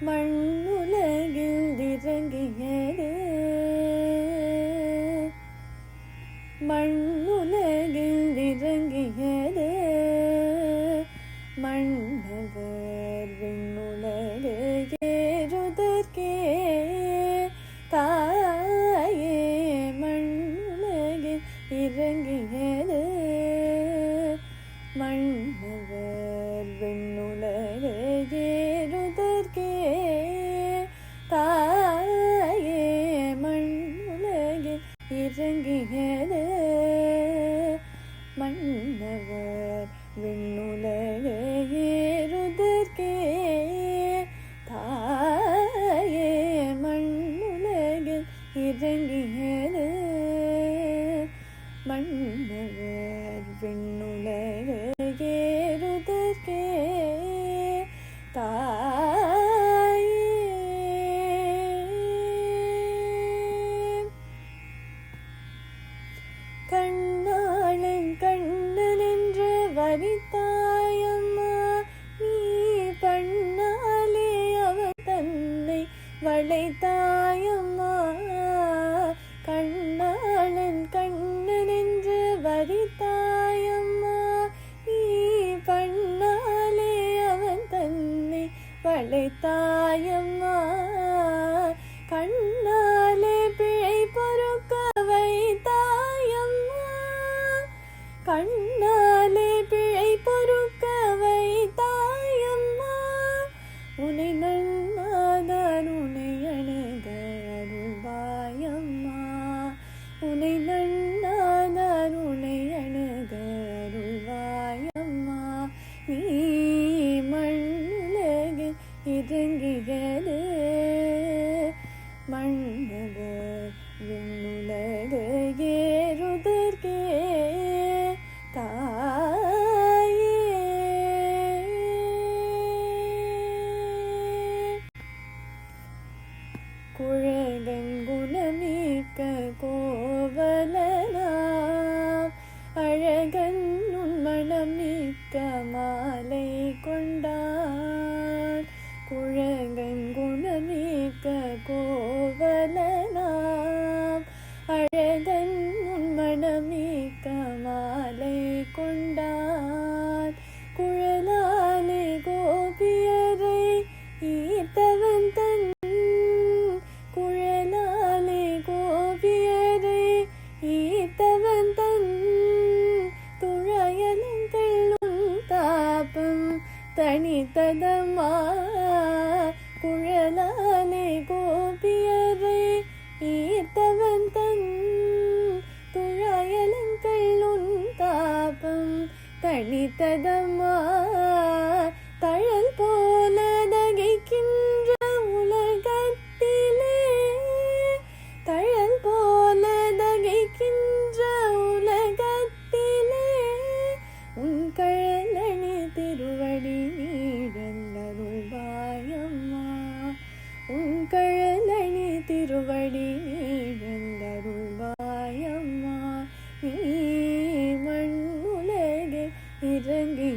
மண்ணுலகில் இறங்கியது மண் மண்ணுலகில் மன்னவர் விண்ணுலகு கண்ணன் என்று வரித்தாயம்மா நீ பண்ணாலே அவன் தன்னை வளைத்தாயம்மா. கண்ணாளன் கண்ணன் என்று வரித்தாயம்மா நீ பண்ணாலே அவன் தன்னை வளைத்தாயம்மா. மன்னவர் விண்ணுலகு ஏறுதற்கே தாயே. குழகன் குணமிக்க கோவலனாம் அழகன் உன்மணமிக்க மாலை தனித்ததம்மா குழலாலே கோபியரை ஈர்த்தவன் தன் துழாயலங்கள் உன் தாபம் தனித்ததம்மா കഴലണി തിരുവടി നീ മണ്ണുലകെ ഇറങ്ങി